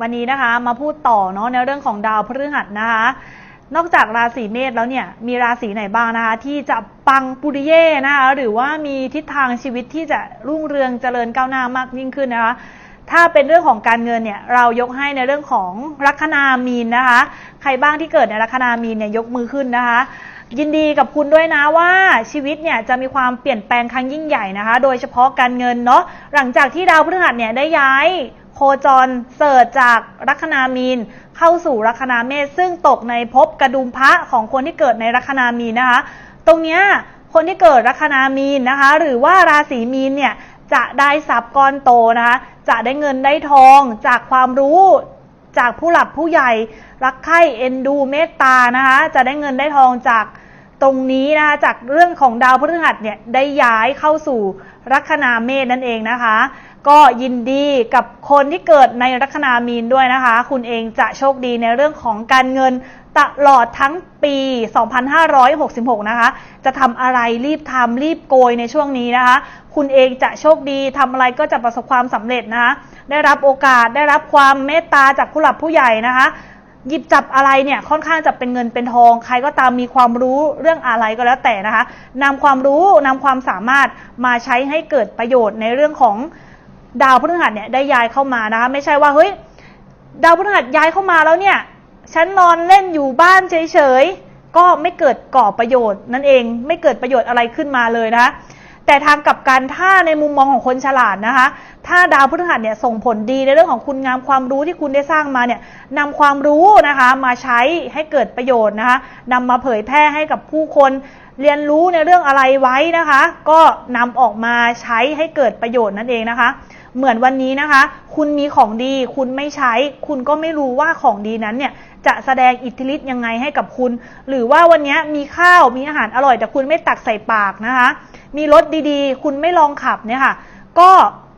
วันนี้นะคะมาพูดต่อเนาะในเรื่องของดาวพฤหัสนะคะ นอกจากราศีเมษแล้วเนี่ยมีราศีไหนบ้างนะคะ ที่จะปังปุริเย่นะคะหรือว่ามีทิศทางชีวิตที่จะรุ่งเรืองเจริญก้าวหน้ามากยิ่งขึ้นนะคะถ้าเป็นเรื่องของการเงินเนี่ยเรายกให้ในเรื่องของลัคนามีนนะคะ ใครบ้างที่เกิดในลัคนามีนเนี่ยยกมือขึ้นนะคะ ยินดีกับคุณด้วยนะว่าชีวิตเนี่ยจะมีความเปลี่ยนแปลงครั้งยิ่งใหญ่นะคะ โดยเฉพาะการเงินเนาะหลังจากที่ดาวพฤหัสเนี่ยได้ย้าย คจรเสิร์ชจากลัคนามีน เข้าสู่ลัคนาเมษซึ่งตกในภพกระดุมพระของคนที่เกิดในลัคนามีนนะคะ ตรงเนี้ยคนที่เกิดลัคนามีนนะคะ หรือว่าราศีมีนเนี่ยจะได้ทรัพย์ก้อนโตนะคะจะได้เงินได้ทองจากความรู้จากผู้หลักผู้ใหญ่ รักใคร่เอ็นดูเมตตานะคะ จะได้เงินได้ทองจาก ตรงนี้นะคะจากเรื่องของดาวพฤหัสเนี่ยได้ย้ายเข้าสู่ลัคนาเมษนั่นเองนะคะ ก็ยินดีกับคนที่เกิดในลัคนามีนด้วยนะคะ คุณเองจะโชคดีในเรื่องของการเงินตลอดทั้งปี 2566 นะคะ จะทำอะไรรีบทำรีบโกยในช่วงนี้นะคะ คุณเองจะโชคดีทำอะไรก็จะประสบความสำเร็จนะคะ ได้รับโอกาสได้รับความเมตตาจากผู้หลักผู้ใหญ่นะคะ หยิบจับอะไรเนี่ยค่อนข้างจะเป็นเงินเป็นทอง ใครก็ตามมีความรู้เรื่องอะไรก็แล้วแต่นะคะนำความรู้นำความสามารถมาใช้ให้เกิดประโยชน์ในเรื่องของดาวพฤหัสเนี่ยได้ย้ายเข้ามานะคะไม่ใช่ว่าเฮ้ยดาวพฤหัสย้ายเข้ามาแล้วเนี่ยฉันนอนเล่นอยู่บ้านเฉยๆก็ไม่เกิดก่อประโยชน์นั่นเองไม่เกิดประโยชน์อะไรขึ้นมาเลยนะคะ แต่ทางกลับกันถ้าในมุมมองของคนฉลาดนะคะ ถ้าดาวพฤหัสเนี่ยส่งผลดีในเรื่องของคุณงามความรู้ที่คุณได้สร้างมาเนี่ยนำความรู้นะคะมาใช้ให้เกิดประโยชน์นะคะนำมาเผยแพร่ให้กับผู้คนเรียนรู้ในเรื่องอะไรไว้นะคะ ก็นำออกมาใช้ให้เกิดประโยชน์นั่นเองนะคะ เหมือนวันนี้นะคะ คุณมีของดี คุณไม่ใช้ คุณก็ไม่รู้ว่าของดีนั้นเนี่ยจะแสดงอิทธิฤทธิ์ยังไงให้กับคุณ หรือว่าวันนี้มีข้าวมีอาหารอร่อยแต่คุณไม่ตักใส่ปากนะคะ มีรถดีๆ คุณไม่ลองขับเนี่ยค่ะ ก็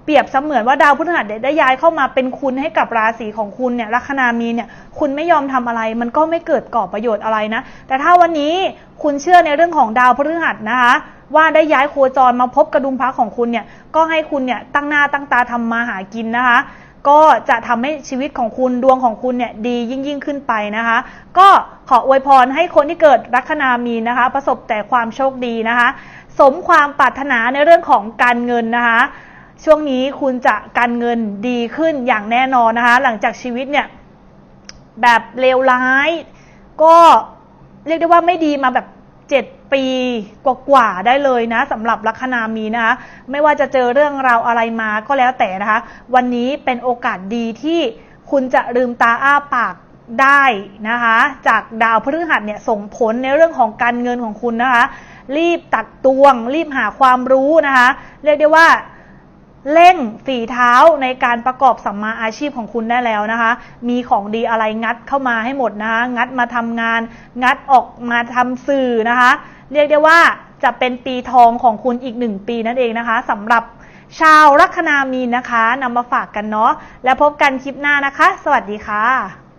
เปรียบเสมือนว่าดาวพฤหัสได้ย้ายเข้ามาเป็นคุณให้กับราศีของคุณเนี่ยลัคนามีเนี่ยคุณไม่ยอมทำอะไร มันก็ไม่เกิดก่อประโยชน์อะไรนะ แต่ถ้าวันนี้คุณเชื่อในเรื่องของดาวพฤหัสนะคะว่าได้ย้ายโคจรมาพบกระดุมพระของคุณเนี่ยก็ให้คุณเนี่ยตั้งหน้าตั้งตาทำมาหากินนะคะ ก็จะทำให้ชีวิตของคุณดวงของคุณเนี่ยดียิ่งยิ่งขึ้นไปนะคะ ก็ขออวยพรให้คนที่เกิดลัคนามีนะคะ ประสบแต่ความโชคดีนะคะ สมความปรารถนาในเรื่องของการเงินนะคะ ช่วงนี้คุณจะการเงินดีขึ้นอย่างแน่นอนนะคะ หลังจากชีวิตเนี่ยแบบเลวร้าย ก็เรียกได้ว่าไม่ดีมาแบบ7ปีกว่าๆได้เลยนะสำหรับลัคนามีนะคะไม่ว่าจะเจอเรื่องราวอะไรมาก็แล้วแต่นะคะ วันนี้เป็นโอกาสดีที่คุณจะลืมตาอ้าปาก ได้นะคะจากดาวพฤหัสเนี่ยส่งผลในเรื่องของการเงินของคุณนะคะ รีบตักตวง รีบหาความรู้นะคะเรียกได้ว่าเร่งฝีเท้าในการประกอบสัมมาอาชีพของคุณได้แล้วนะคะ มีของดีอะไรงัดเข้ามาให้หมดนะคะ งัดมาทำงาน งัดออกมาทำสื่อนะคะ เรียกได้ว่าจะเป็นปีทองของคุณอีกหนึ่งปีนั่นเองนะคะสำหรับชาวลัคนามีนนะคะนำมาฝากกันเนาะ แล้วพบกันคลิปหน้านะคะ สวัสดีค่ะ